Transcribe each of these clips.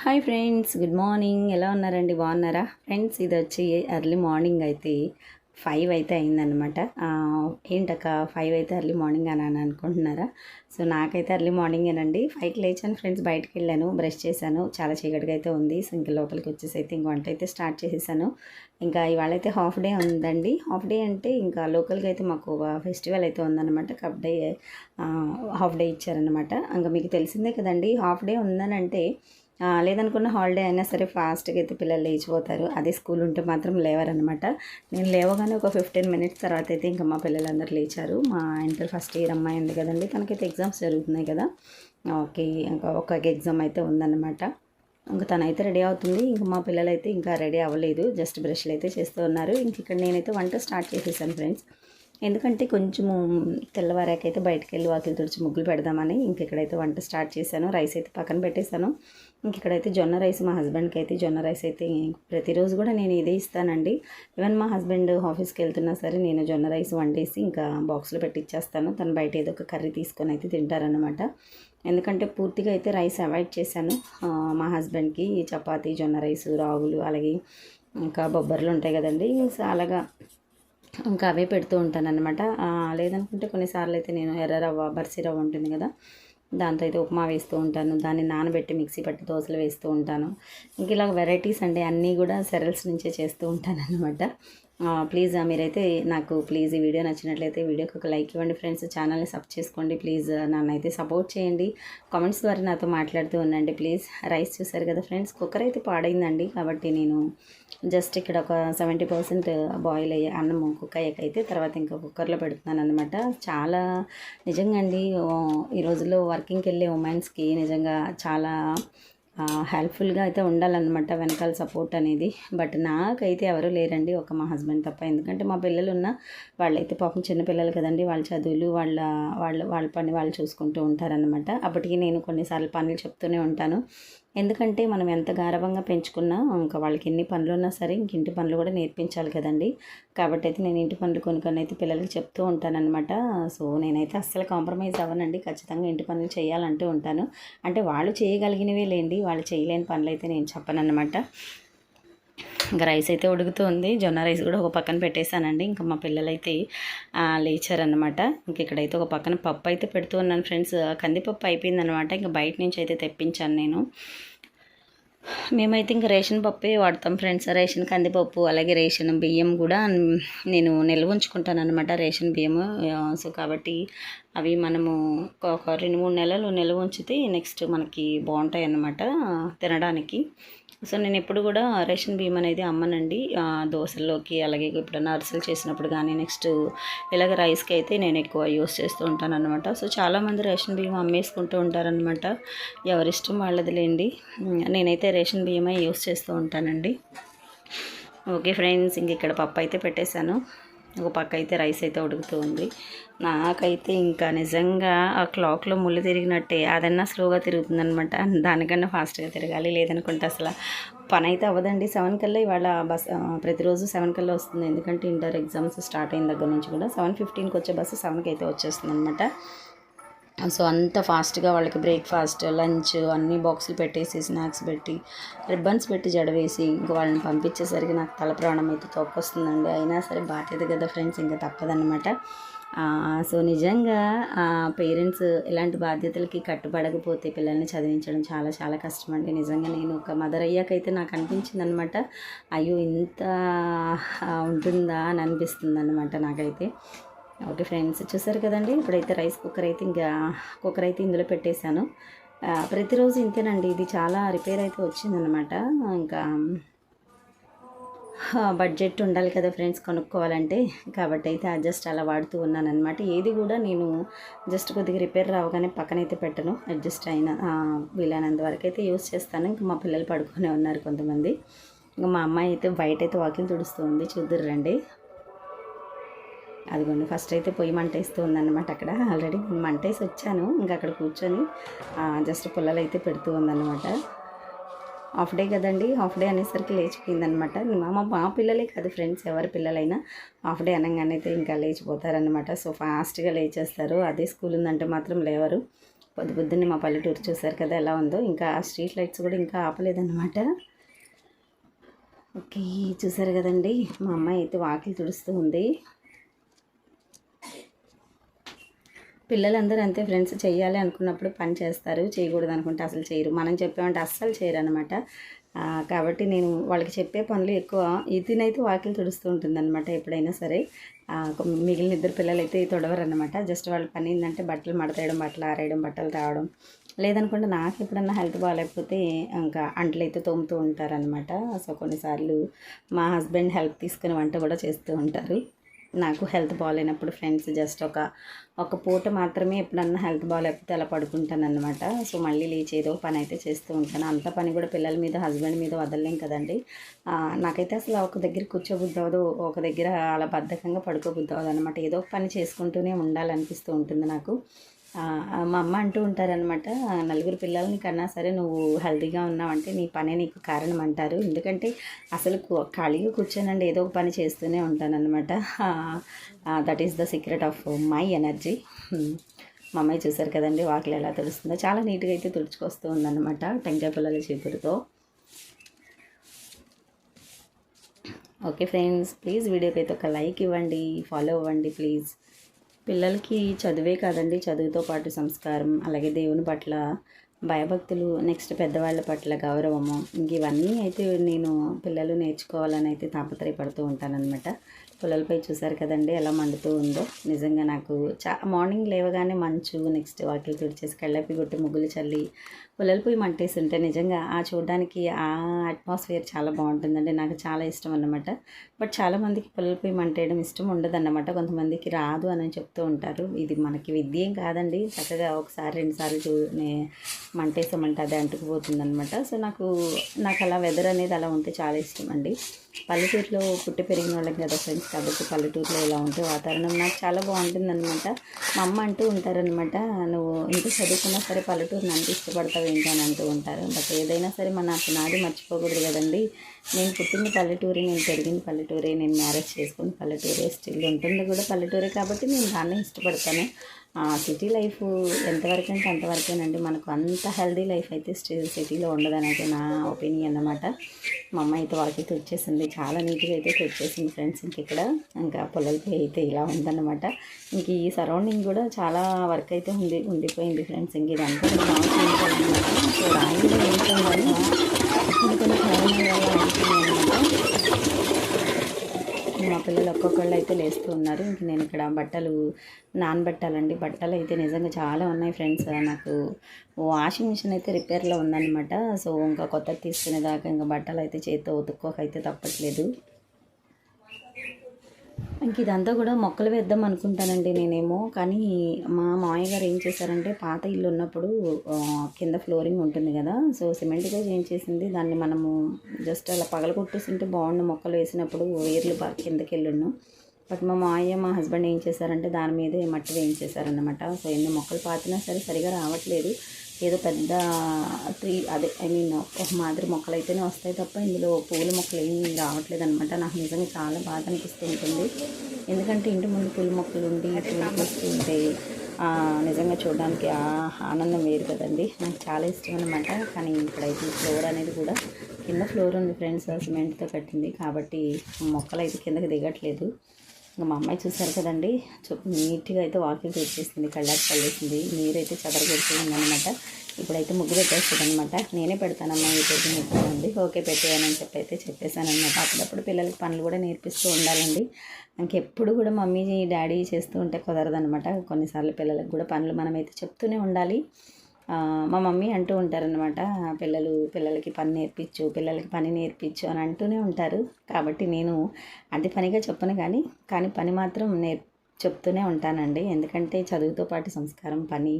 Hi friends good morning. ఎలా ఉన్నారండి? బాగున్నారా? ఫ్రెండ్స్ ఇది వచ్చి ఎర్లీ మార్నింగ్ అయితే ఫైవ్ అయితే అయిందనమాట ఏంటక్క ఫైవ్ అయితే ఎర్లీ మార్నింగ్ అని అని అనుకుంటున్నారా? సో నాకైతే ఎర్లీ మార్నింగేనండి ఫైవ్కి లేచాను ఫ్రెండ్స్ బయటకు వెళ్ళాను బ్రష్ చేశాను. చాలా చీకటిగా అయితే ఉంది. సో ఇంకా లోపలికి వచ్చేసి అయితే ఇంక వంట అయితే స్టార్ట్ చేసేసాను. ఇంకా ఇవాళ అయితే హాఫ్ డే ఉందండి. హాఫ్ డే అంటే ఇంకా లోకల్గా అయితే మాకు ఫెస్టివల్ అయితే ఉందన్నమాట. కప్ డే హాఫ్ డే ఇచ్చారనమాట ఇంకా మీకు తెలిసిందే కదండి హాఫ్ డే ఉందనంటే లేదనుకున్న హాలిడే అయినా సరే ఫాస్ట్గా అయితే పిల్లలు లేచిపోతారు. అదే స్కూల్ ఉంటే మాత్రం లేవరనమాట. నేను లేవగానే ఒక ఫిఫ్టీన్ మినిట్స్ తర్వాత అయితే ఇంకా మా పిల్లలందరూ లేచారు. మా ఇంటర్ ఫస్ట్ ఇయర్ అమ్మాయి ఉంది కదండి తనకైతే ఎగ్జామ్స్ జరుగుతున్నాయి కదా. ఓకే ఇంకా ఒక ఎగ్జామ్ అయితే ఉందన్నమాట. ఇంకా తనైతే రెడీ అవుతుంది. ఇంకా మా పిల్లలు అయితే ఇంకా రెడీ అవ్వలేదు. జస్ట్ బ్రష్లు అయితే చేస్తూ ఉన్నారు. ఇంక ఇక్కడ నేనైతే వంట స్టార్ట్ చేసేసాను ఫ్రెండ్స్. ఎందుకంటే కొంచెము తెల్లవారాకైతే బయటకు వెళ్ళి వాకిలు తుడిచి ముగ్గులు పెడదామని ఇంక ఇక్కడైతే వంట స్టార్ట్ చేశాను. రైస్ అయితే పక్కన పెట్టేశాను. ఇంక ఇక్కడైతే జొన్న రైస్ మా హస్బెండ్కి అయితే జొన్న రైస్ అయితే ప్రతిరోజు కూడా నేను ఇదే ఇస్తానండి. ఈవెన్ మా హస్బెండ్ ఆఫీస్కి వెళ్తున్నా సరే నేను జొన్న రైస్ వండేసి ఇంకా బాక్స్లో పెట్టిచ్చేస్తాను తను బయట ఏదో ఒక కర్రీ తీసుకొని అయితే తింటారనమాట ఎందుకంటే పూర్తిగా అయితే రైస్ అవాయిడ్ చేశాను. మా హస్బెండ్కి చపాతీ జొన్న రైస్ రాగులు అలాగే ఇంకా బొబ్బర్లు ఉంటాయి కదండి. అలాగా ఇంకా అవే పెడుతూ ఉంటాను అనమాట లేదనుకుంటే కొన్నిసార్లు అయితే నేను ఎర్ర రవ్వ బర్సీ రవ్వ ఉంటుంది కదా దాంతో అయితే ఉప్మా వేస్తూ ఉంటాను. దాన్ని నానబెట్టి మిక్సీ పట్టి దోశలు వేస్తూ ఉంటాను. ఇంక ఇలా వెరైటీస్ అండి అన్నీ కూడా సెరల్స్ నుంచే చేస్తూ ఉంటాను అనమాట ప్లీజ్ మీరైతే నాకు ప్లీజ్ ఈ వీడియో నచ్చినట్లయితే వీడియోకి ఒక లైక్ ఇవ్వండి ఫ్రెండ్స్ ఛానల్ని సబ్ చేసుకోండి ప్లీజ్ నన్ను అయితే సపోర్ట్ చేయండి. కామెంట్స్ ద్వారా నాతో మాట్లాడుతూ ఉండండి ప్లీజ్ రైస్ చూసారు కదా ఫ్రెండ్స్ కుక్కర్ అయితే పాడైందండి. కాబట్టి నేను జస్ట్ ఇక్కడ ఒక సెవెంటీ పర్సెంట్ బాయిల్ అయ్యే అన్నం కుక్ అయ్యాకైతే తర్వాత ఇంకా కుక్కర్లో పెడుతున్నాను అనమాట చాలా నిజంగా అండి ఈ రోజుల్లో వర్కింగ్కి వెళ్ళే ఉమెన్స్కి నిజంగా చాలా హెల్ప్ఫుల్గా అయితే ఉండాలన్నమాట వెనకాల సపోర్ట్ అనేది. బట్ నాకైతే ఎవరు లేరండి ఒక మా హస్బెండ్ తప్ప. ఎందుకంటే మా పిల్లలు ఉన్న వాళ్ళైతే పాపం చిన్న పిల్లలు కదండి. వాళ్ళ చదువులు వాళ్ళ వాళ్ళ వాళ్ళ పని వాళ్ళు చూసుకుంటూ ఉంటారనమాట అప్పటికి నేను కొన్నిసార్లు పనులు చెప్తూనే ఉంటాను. ఎందుకంటే మనం ఎంత గారవంగా పెంచుకున్నా ఇంకా వాళ్ళకి ఎన్ని పనులు ఉన్నా సరే ఇంక ఇంటి పనులు కూడా నేర్పించాలి కదండి. కాబట్టి అయితే నేను ఇంటి పనులు కొన్ని కొన్ని అయితే పిల్లలకి చెప్తూ ఉంటానన్నమాట. సో నేనైతే అస్సలు కాంప్రమైజ్ అవ్వనండి. ఖచ్చితంగా ఇంటి పనులు చేయాలంటూ ఉంటాను. అంటే వాళ్ళు చేయగలిగినవే లేండి వాళ్ళు చేయలేని పనులు అయితే నేను చెప్పనన్నమాట. ఇంకా రైస్ అయితే ఉడుకుతుంది. జొన్న రైస్ కూడా ఒక పక్కన పెట్టేశానండి. ఇంకా మా పిల్లలైతే ఆ, లేచారనమాట ఇంక ఇక్కడైతే ఒక పక్కన పప్పు అయితే పెడుతూ ఉన్నాను ఫ్రెండ్స్. కందిపప్పు అయిపోయిందనమాట ఇంకా బయట నుంచి అయితే తెప్పించాను నేను. మేమైతే ఇంకా రేషన్ పప్పే వాడతాం ఫ్రెండ్స్. రేషన్ కందిపప్పు అలాగే రేషన్ బియ్యం కూడా నేను నిల్వ ఉంచుకుంటాను అనమాట రేషన్ బియ్యము సో కాబట్టి అవి మనము ఒక- రెండు మూడు నెలలు నిల్వ ఉంచితే నెక్స్ట్ మనకి బాగుంటాయి అన్నమాట తినడానికి. సో నేను ఎప్పుడు కూడా రేషన్ బియ్యం అనేది అమ్మనండి. దోశల్లోకి అలాగే ఎప్పుడైనా అరిసెలు చేసినప్పుడు కానీ నెక్స్ట్ ఇలాగ రైస్కి అయితే నేను ఎక్కువ యూస్ చేస్తూ ఉంటాను అనమాట సో చాలామంది రేషన్ బియ్యం అమ్మేసుకుంటూ ఉంటారనమాట ఎవరిష్టం వాళ్ళది లేండి నేనైతే రేషన్ బియ్యమే యూస్ చేస్తూ ఉంటానండి. ఓకే ఫ్రెండ్స్ ఇంక ఇక్కడ పప్పు అయితే పెట్టేశాను. ఒక పక్క అయితే రైస్ అయితే ఉడుకుతూ ఉంది నాకైతే ఇంకా నిజంగా ఆ క్లాక్లో ముళ్ళు తిరిగినట్టే అదన్నా స్లోగా తిరుగుతుందనమాట దానికన్నా ఫాస్ట్గా తిరగాలి లేదనుకుంటే అసలు పని అయితే అవ్వదండి. సెవెన్ కల్లా ఇవాళ బస్ ప్రతిరోజు సెవెన్ కల్లా వస్తుంది. ఎందుకంటే ఇంటర్ ఎగ్జామ్స్ స్టార్ట్ అయిన దగ్గర నుంచి కూడా సెవెన్ ఫిఫ్టీన్కి వచ్చే బస్సు సెవెన్కి అయితే వచ్చేస్తుంది అనమాట సో అంత ఫాస్ట్గా వాళ్ళకి బ్రేక్ఫాస్ట్ లంచ్ అన్ని బాక్సులు పెట్టేసి స్నాక్స్ పెట్టి రిబ్బన్స్ పెట్టి జడవేసి ఇంక వాళ్ళని పంపించేసరికి నాకు తల ప్రాణం అయితే తొక్కొస్తుందండి. అయినా సరే బాధ్యత కదా ఫ్రెండ్స్ ఇంకా తప్పదన్నమాట. సో నిజంగా పేరెంట్స్ ఇలాంటి బాధ్యతలకి కట్టుబడకపోతే పిల్లల్ని చదివించడం చాలా చాలా కష్టం అండి నిజంగా నేను ఒక మదర్ అయ్యాకైతే నాకు అనిపించింది అనమాట అయ్యో ఇంత ఉంటుందా అని అనిపిస్తుంది అనమాట నాకైతే. ఓకే ఫ్రెండ్స్ చూసారు కదండి? ఇప్పుడైతే రైస్ కుక్కర్ అయితే ఇంకా కుక్కర్ అయితే ఇందులో పెట్టేశాను. ప్రతిరోజు ఇంతేనండి ఇది చాలా రిపేర్ అయితే వచ్చిందనమాట ఇంకా బడ్జెట్ ఉండాలి కదా ఫ్రెండ్స్ కొనుక్కోవాలంటే. కాబట్టి అయితే అడ్జస్ట్ అలా వాడుతూ ఉన్నాను అనమాట ఏది కూడా నేను జస్ట్ కొద్దిగా రిపేర్ రావగానే పక్కనైతే పెట్టను. అడ్జస్ట్ అయిన వీలైనంత వరకు అయితే యూస్ చేస్తాను. ఇంకా మా పిల్లలు పడుకునే ఉన్నారు కొంతమంది. ఇంకా మా అమ్మాయి అయితే బయట అయితే వాకింగ్ తుడుస్తూ ఉంది. చూద్దరు రండి అదిగోండి ఫస్ట్ అయితే పొయ్యి మంట వేస్తూ ఉందన్నమాట అక్కడ. ఆల్రెడీ నేను మంటేసి వచ్చాను. ఇంకా అక్కడ కూర్చొని జస్ట్ పుల్లలు అయితే పెడుతూ ఉందన్నమాట. హాఫ్ డే కదండి. హాఫ్ డే అనేసరికి లేచిపోయిందనమాట మా మా పిల్లలే కాదు ఫ్రెండ్స్ ఎవరి పిల్లలైనా హాఫ్ డే అనగానే అయితే ఇంకా లేచిపోతారనమాట సో ఫాస్ట్గా లేచేస్తారు. అదే స్కూల్ ఉందంటే మాత్రం లేవరు. పొద్దు పొద్దున్నే మా పల్లెటూరు చూసారు కదా ఎలా ఉందో. ఇంకా ఆ స్ట్రీట్ లైట్స్ కూడా ఇంకా ఆపలేదన్నమాట. ఓకే చూసారు కదండి. మా అమ్మాయి అయితే వాకిలి తుడుస్తూ ఉంది. పిల్లలందరూ అంతే ఫ్రెండ్స్ చేయాలి అనుకున్నప్పుడు పని చేస్తారు. చేయకూడదు అనుకుంటే అసలు చేయరు. మనం చెప్పామంటే అస్సలు చేయరు అనమాట కాబట్టి నేను వాళ్ళకి చెప్పే పనులు ఎక్కువ ఇదినైతే వాకిలు తుడుస్తూ ఉంటుంది అనమాట ఎప్పుడైనా సరే. మిగిలిన ఇద్దరు పిల్లలు అయితే తొడవరు అనమాట జస్ట్ వాళ్ళ పని ఏంటంటే బట్టలు మడతేయడం బట్టలు ఆరేయడం బట్టలు తావడం లేదనుకుంటే నాకు ఎప్పుడన్నా హెల్త్ బాగాలేకపోతే ఇంకా అంట్లు అయితే తోముతూ ఉంటారనమాట సో కొన్నిసార్లు మా హస్బెండ్ హెల్ప్ తీసుకుని వంట కూడా చేస్తూ ఉంటారు. నాకు హెల్త్ బాగాలేనప్పుడు ఫ్రెండ్స్ జస్ట్ ఒక ఒక పూట మాత్రమే ఎప్పుడన్నా హెల్త్ బాగాలేకపోతే అలా పడుకుంటాను అనమాట సో మళ్ళీ లేచి ఏదో పని అయితే చేస్తూ ఉంటాను. అంత పని కూడా పిల్లల మీద హస్బెండ్ మీద వదలలేం కదండి. నాకైతే అసలు ఒక దగ్గర కూర్చోబుద్ధి అవ్వదు ఒక దగ్గర అలా బద్ధకంగా పడుకోబుద్ధి అవ్వదు అనమాట ఏదో ఒక పని చేసుకుంటూనే ఉండాలనిపిస్తూ ఉంటుంది నాకు. మా అమ్మ అంటూ ఉంటారనమాట నలుగురు పిల్లల్ని కన్నా సరే నువ్వు హెల్తీగా ఉన్నావంటే నీ పనే నీకు కారణం అంటారు ఎందుకంటే అసలు ఖాళీగా కూర్చోనండి ఏదో ఒక పని చేస్తూనే ఉంటానన్నమాట. That is the secret of my energy మా అమ్మాయి చూసారు కదండి వాకిలు ఎలా తుడుస్తుందో. చాలా నీట్గా అయితే తుడుచుకొస్తూ ఉందన్నమాట టెంకాయ పిల్లల చీపురుతో ఓకే ఫ్రెండ్స్ ప్లీజ్ వీడియోకి అయితే ఒక లైక్ ఇవ్వండి ఫాలో అవ్వండి ప్లీజ్. పిల్లలకి చదువే కాదండి. చదువుతో పాటు సంస్కారం అలాగే దేవుని పట్ల భయభక్తులు నెక్స్ట్ పెద్దవాళ్ళ పట్ల గౌరవము. ఇంక ఇవన్నీ అయితే నేను పిల్లలు నేర్చుకోవాలని అయితే తాపత్రయపడుతూ ఉంటానన్నమాట. పిల్లలపై చూసారు కదండి ఎలా మండుతూ ఉందో. నిజంగా నాకు చా మార్నింగ్ లేవగానే మంచు నెక్స్ట్ వాకిలు తుడిచేసి కళ్ళపి గుట్టు ముగ్గులు చల్లి పుల్లల పొయ్యి మంటేసి ఉంటే నిజంగా ఆ చూడడానికి ఆ అట్మాస్ఫియర్ చాలా బాగుంటుందండి. నాకు చాలా ఇష్టం అన్నమాట. బట్ చాలామందికి పుల్లల పొయ్యి మంటేయడం ఇష్టం ఉండదన్నమాట. కొంతమందికి రాదు అని చెప్తూ ఉంటారు. ఇది మనకి విద్యం కాదండి. చక్కగా ఒకసారి రెండుసార్లు చూ మంటేసామంటే అది అంటుకుపోతుందనమాట సో నాకు నాకు అలా వెదర్ అనేది అలా ఉంటే చాలా ఇష్టం అండి. పల్లెటూరులో పుట్టి పెరిగిన వాళ్ళం కదా ఫ్రెండ్స్ కాబట్టి పల్లెటూరులో ఇలా ఉంటే వాతావరణం నాకు చాలా బాగుంటుందన్నమాట. మా అమ్మ అంటూ ఉంటారనమాట నువ్వు ఇంత చదువుకున్నా సరే పల్లెటూరు నన్ను ఇష్టపడతావు ఏంటి అని అంటూ ఉంటారు. బట్ ఏదైనా సరే మన పునాది మర్చిపోకూడదు కదండి. నేను పుట్టింది పల్లెటూరే నేను పెరిగింది పల్లెటూరే నేను మ్యారేజ్ చేసుకుని పల్లెటూరే స్టిల్ ఉంటుంది కూడా పల్లెటూరే కాబట్టి నేను దాన్నే ఇష్టపడతాను. సిటీ లైఫ్ ఎంతవరకు అంటే అంతవరకేనండి. మనకు అంత హెల్దీ లైఫ్ అయితే స్టే సిటీలో ఉండదని అయితే నా ఒపీనియన్ అనమాట మా అమ్మ అయితే వాళ్ళకి తెచ్చేసింది చాలా నీట్గా అయితే తెచ్చేసింది ఫ్రెండ్స్ ఇంక ఇక్కడ. ఇంకా పొలాలకి అయితే ఇలా ఉందన్నమాట. ఇంక ఈ సరౌండింగ్ కూడా చాలా వర్క్ అయితే ఉంది ఉండిపోయింది ఫ్రెండ్స్. ఇంక ఇదంతా అంతా బాగా కానీ కొన్ని కొన్ని కారణాల వల్ల మా పిల్లలు ఒక్కొక్కళ్ళు అయితే లేస్తూ ఉన్నారు. ఇంక నేను ఇక్కడ బట్టలు నానబెట్టాలండి బట్టలు అయితే నిజంగా చాలా ఉన్నాయి ఫ్రెండ్స్. నాకు వాషింగ్ మిషన్ అయితే రిపేర్లో ఉందన్నమాట. సో ఇంకా కొత్తది తీసుకునేదాకా ఇంకా బట్టలు అయితే చేతితో ఉతుక్కోకైతే తప్పట్లేదు. ఇంక ఇదంతా కూడా మొక్కలు వేద్దాం అనుకుంటానండి నేనేమో. కానీ మా మామయ్య గారు ఏం చేశారంటే పాత ఇల్లు ఉన్నప్పుడు కింద ఫ్లోరింగ్ ఉంటుంది కదా. సో సిమెంట్గా ఏం చేసింది? దాన్ని మనము జస్ట్ అలా పగల కొట్టేసింటే బాగుండు మొక్కలు వేసినప్పుడు వేర్లు బాగా కిందకి వెళ్ళును బట్ మా మామయ్య మా హస్బెండ్ ఏం చేశారంటే దాని మీదే మట్టి వేయించేశారనమాట సో ఎన్ని మొక్కలు పాతినా సరే సరిగా రావట్లేదు. ఏదో పెద్ద ట్రీ అదే ఐ మీన్ ఒక మాదిరి మొక్కలు అయితేనే వస్తాయి తప్ప ఇందులో పూల మొక్కలు ఏమీ రావట్లేదు అనమాట నాకు నిజంగా చాలా బాధ అనిపిస్తూ ఉంటుంది. ఎందుకంటే ఇంటి ముందు పూల మొక్కలు ఉండి పూలు పూస్తూ ఉంటే నిజంగా చూడడానికి ఆనందం వేరు కదండి. నాకు చాలా ఇష్టం అనమాట కానీ ఇప్పుడైతే ఫ్లోర్ అనేది కూడా కింద ఫ్లోర్ ఉంది ఫ్రెండ్స్ సిమెంట్తో కట్టింది. కాబట్టి మొక్కలు అయితే కిందకి దిగట్లేదు. ఇంకా మా అమ్మాయి చూసారు కదండి. నీట్గా అయితే వాకింగ్ తెచ్చేసింది కళ్ళకి చల్లేసింది నీరైతే చెదరగొడుతుంది అనమాట ఇప్పుడైతే ముగ్గు పెట్టేస్తుంది అనమాట నేనే పెడతానమ్మా ఈ రోజు ముగ్గు ఉంది. ఓకే పెట్టేయనని చెప్పి అయితే చెప్పేశానమాట అప్పుడప్పుడు పిల్లలకి పనులు కూడా నేర్పిస్తూ ఉండాలండి. ఇంకెప్పుడు కూడా మమ్మీ డాడీ చేస్తూ ఉంటే కుదరదనమాట కొన్నిసార్లు పిల్లలకు కూడా పనులు మనమైతే చెప్తూనే ఉండాలి. మా మమ్మీ అంటూ ఉంటారనమాట పిల్లలు పిల్లలకి పని నేర్పించు పిల్లలకి పని నేర్పించు అని అంటూనే ఉంటారు. కాబట్టి నేను అంటే పనిగా చెప్పను కానీ కానీ పని మాత్రం నేర్ చెప్తూనే ఉంటానండి. ఎందుకంటే చదువుతో పాటు సంస్కారం పని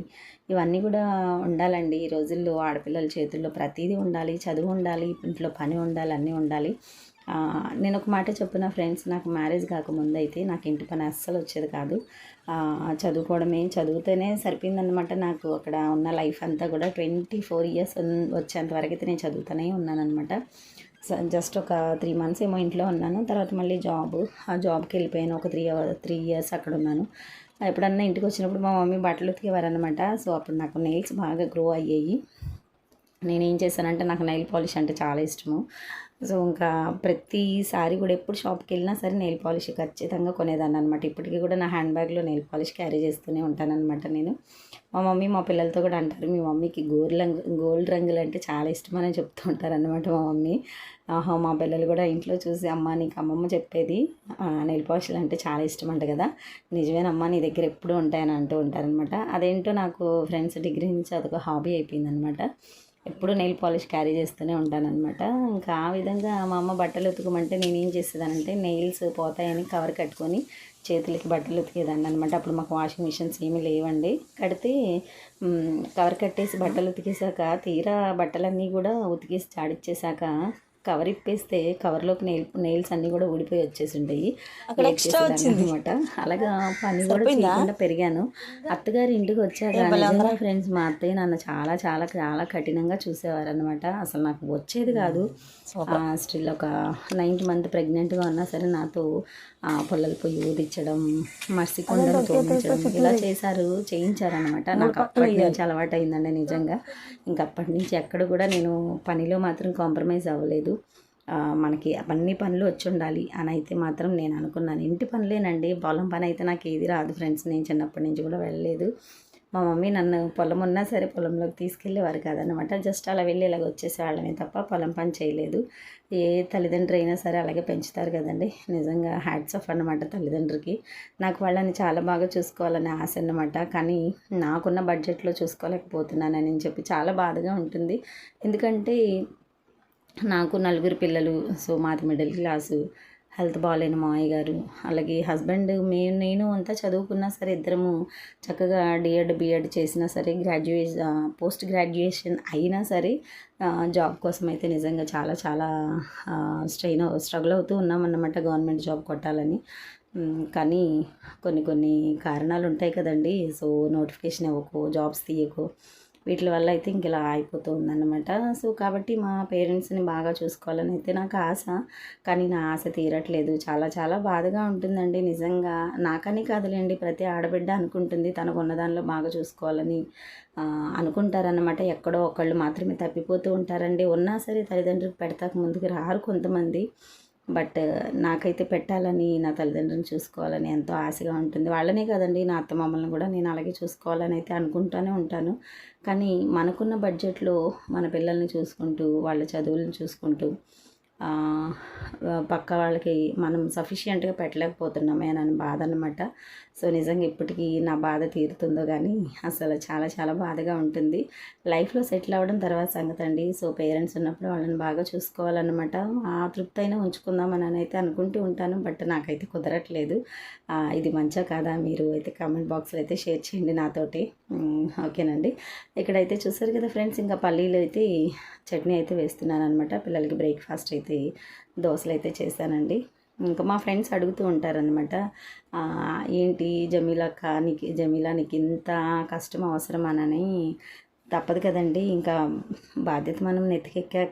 ఇవన్నీ కూడా ఉండాలండి. ఈ రోజుల్లో ఆడపిల్లల చేతుల్లో ప్రతిదీ ఉండాలి చదువు ఉండాలి ఇంట్లో పని ఉండాలి అన్నీ ఉండాలి. నేను ఒక మాట చెప్పిన ఫ్రెండ్స్ నాకు మ్యారేజ్ కాకముందు అయితే నాకు ఇంటి పని అస్సలు వచ్చేది కాదు. చదువుకోవడమే చదివితేనే సరిపోయిందనమాట నాకు. అక్కడ ఉన్న లైఫ్ అంతా కూడా ట్వంటీ ఫోర్ ఇయర్స్ వచ్చేంత వరకు అయితే నేను చదువుతూనే ఉన్నానమాట జస్ట్ ఒక త్రీ మంత్స్ ఏమో ఇంట్లో ఉన్నాను. తర్వాత మళ్ళీ జాబ్ ఆ జాబ్కి వెళ్ళిపోయాను. ఒక త్రీ త్రీ ఇయర్స్ అక్కడ ఉన్నాను. ఎప్పుడన్నా ఇంటికి వచ్చినప్పుడు మా మమ్మీ బట్టలు ఉతికేవారనమాట సో అప్పుడు నాకు నెయిల్స్ బాగా గ్రో అయ్యాయి. నేనేం చేశానంటే నాకు నెయిల్ పాలిష్ అంటే చాలా ఇష్టము. సో ఇంకా ప్రతిసారి కూడా ఎప్పుడు షాప్కి వెళ్ళినా సరే నెయిల్ పాలిష్ ఖచ్చితంగా కొనేదాన్ని అనమాట ఇప్పటికీ కూడా నా హ్యాండ్ బ్యాగ్లో నెయిల్ పాలిష్ క్యారీ చేస్తూనే ఉంటానన్నమాట నేను. మా మమ్మీ మా పిల్లలతో కూడా అంటారు మీ మమ్మీకి గోల్డ్ రంగు గోల్డ్ రంగులు అంటే చాలా ఇష్టమని చెప్తూ ఉంటారనమాట మా మమ్మీ. ఆహా మా పిల్లలు కూడా ఇంట్లో చూసి అమ్మ నీకు అమ్మమ్మ చెప్పేది నెయిల్ పాలిష్లు అంటే చాలా ఇష్టం అంట కదా. నిజమేనమ్మా నీ దగ్గర ఎప్పుడూ ఉంటాయని అంటూ ఉంటారనమాట అదేంటో నాకు ఫ్రెండ్స్ డిగ్రీ నుంచి అదొక హాబీ అయిపోయిందనమాట ఎప్పుడు నెయిల్ పాలిష్ క్యారీ చేస్తూనే ఉంటానన్నమాట. ఇంకా ఆ విధంగా మా అమ్మ బట్టలు ఉతకమంటే నేను ఏం చేసేదానంటే నెయిల్స్ పోతాయని కవర్ కట్టుకొని చేతులకి బట్టలు ఉతికేదాన్ని అనమాట అప్పుడు మాకు వాషింగ్ మిషన్స్ ఏమీ లేవండి. కడితే కవర్ కట్టేసి బట్టలు ఉతికేసాక తీరా బట్టలన్నీ కూడా ఉతికేసి చాడిచ్చేసాక కవర్ ఇప్పేస్తే కవర్లోకి నెయిల్ నెయిల్స్ అన్నీ కూడా ఊడిపోయి వచ్చేసి ఉంటాయి అనమాట అలాగా పని కూడా చేయకుండా పెరిగాను. అత్తగారి ఇంటికి వచ్చాక ఫ్రెండ్స్ మా అత్తయ్య నన్ను చాలా చాలా చాలా కఠినంగా చూసేవారు అనమాట అసలు నాకు వచ్చేది కాదు. స్టిల్ ఒక నైన్త్ మంత్ ప్రెగ్నెంట్గా ఉన్నా సరే నాతో పొల్లల పొయ్యి ఊదించడం మసి కొండలు తోమించడం ఇలా చేశారు చేయించారనమాట నాకు అప్పటి నుంచి అలవాటు అయిందండి నిజంగా. ఇంక అప్పటి నుంచి ఎక్కడ కూడా నేను పనిలో మాత్రం కాంప్రమైజ్ అవ్వలేదు. మనకి అన్ని పనులు వచ్చి ఉండాలి అని అయితే మాత్రం నేను అనుకున్నాను. ఇంటి పనులేనండి. పొలం పని అయితే నాకు ఏది రాదు ఫ్రెండ్స్. నేను చిన్నప్పటి నుంచి కూడా వెళ్ళలేదు. మా మమ్మీ నన్ను పొలం ఉన్నా సరే పొలంలోకి తీసుకెళ్ళేవారు కాదనమాట జస్ట్ అలా వెళ్ళి ఇలాగ వచ్చేసేవాళ్ళమే తప్ప పొలం పని చేయలేదు. ఏ తల్లిదండ్రి అయినా సరే అలాగే పెంచుతారు కదండి. నిజంగా హ్యాట్స్ ఆఫ్ అనమాట తల్లిదండ్రికి నాకు వాళ్ళని చాలా బాగా చూసుకోవాలని ఆశ అనమాట కానీ నాకున్న బడ్జెట్లో చూసుకోలేకపోతున్నానని చెప్పి చాలా బాధగా ఉంటుంది. ఎందుకంటే నాకు నలుగురు పిల్లలు సో మాది మిడిల్ క్లాసు. హెల్త్ బాగాలేని మావయ్య గారు అలాగే హస్బెండ్ మేము నేను అంతా చదువుకున్నా సరే ఇద్దరము చక్కగా డిఎడ్ బిఎడ్ చేసినా సరే గ్రాడ్యుయేషన్ పోస్ట్ గ్రాడ్యుయేషన్ అయినా సరే జాబ్ కోసం అయితే నిజంగా చాలా చాలా స్ట్రెయిన్ స్ట్రగుల్ అవుతూ ఉన్నామన్నమాట గవర్నమెంట్ జాబ్ కొట్టాలని. కానీ కొన్ని కొన్ని కారణాలు ఉంటాయి కదండి. సో నోటిఫికేషన్ ఇవ్వకు జాబ్స్ తీయకు. వీటి వల్ల అయితే ఇంక ఇలా అయిపోతూ ఉందన్నమాట సో కాబట్టి మా పేరెంట్స్ని బాగా చూసుకోవాలని అయితే నాకు ఆశ. కానీ నా ఆశ తీరట్లేదు. చాలా చాలా బాధగా ఉంటుందండి. నిజంగా నాకని కాదులేండి. ప్రతి ఆడబిడ్డ అనుకుంటుంది తనకు ఉన్న దానిలో బాగా చూసుకోవాలని అనుకుంటారన్నమాట. ఎక్కడో ఒకళ్ళు మాత్రమే తప్పిపోతూ ఉంటారండి. ఉన్నా సరే తల్లిదండ్రులకు పెడతాక ముందుకు రారు కొంతమంది. బట్ నాకైతే పెట్టాలని నా తల్లిదండ్రులను చూసుకోవాలని ఎంతో ఆశగా ఉంటుంది. వాళ్ళనే కదండి నా అత్త మమ్మల్ని కూడా నేను అలాగే చూసుకోవాలని అయితే అనుకుంటూనే ఉంటాను. కానీ మనకున్న బడ్జెట్లో మన పిల్లల్ని చూసుకుంటూ వాళ్ళ చదువులను చూసుకుంటూ పక్క వాళ్ళకి మనం సఫిషియెంట్గా పెట్టలేకపోతున్నామే అని బాధ అనమాట సో నిజంగా ఇప్పటికీ నా బాధ తీరుతుందో కానీ అసలు చాలా చాలా బాధగా ఉంటుంది. లైఫ్లో సెటిల్ అవ్వడం తర్వాత సంగతి అండి. సో పేరెంట్స్ ఉన్నప్పుడు వాళ్ళని బాగా చూసుకోవాలన్నమాట. ఆ తృప్తి అయినా ఉంచుకుందామని అయితే అనుకుంటూ ఉంటాను. బట్ నాకైతే కుదరట్లేదు. ఇది మంచా కాదా మీరు అయితే కామెంట్ బాక్స్లో అయితే షేర్ చేయండి నాతోటి. ఓకేనండి. ఇక్కడైతే చూసారు కదా ఫ్రెండ్స్ ఇంకా పల్లీలు అయితే చట్నీ అయితే వేస్తున్నాను అనమాట పిల్లలకి బ్రేక్ఫాస్ట్ అయితే దోశలు అయితే చేశానండి. ఇంకా మా ఫ్రెండ్స్ అడుగుతూ ఉంటారనమాట ఏంటి జమీలక్క నీకు జమీలా నీకు ఇంత కష్టం అవసరమానని తప్పదు కదండి. ఇంకా బాధ్యత మనం నెత్తికెక్కాక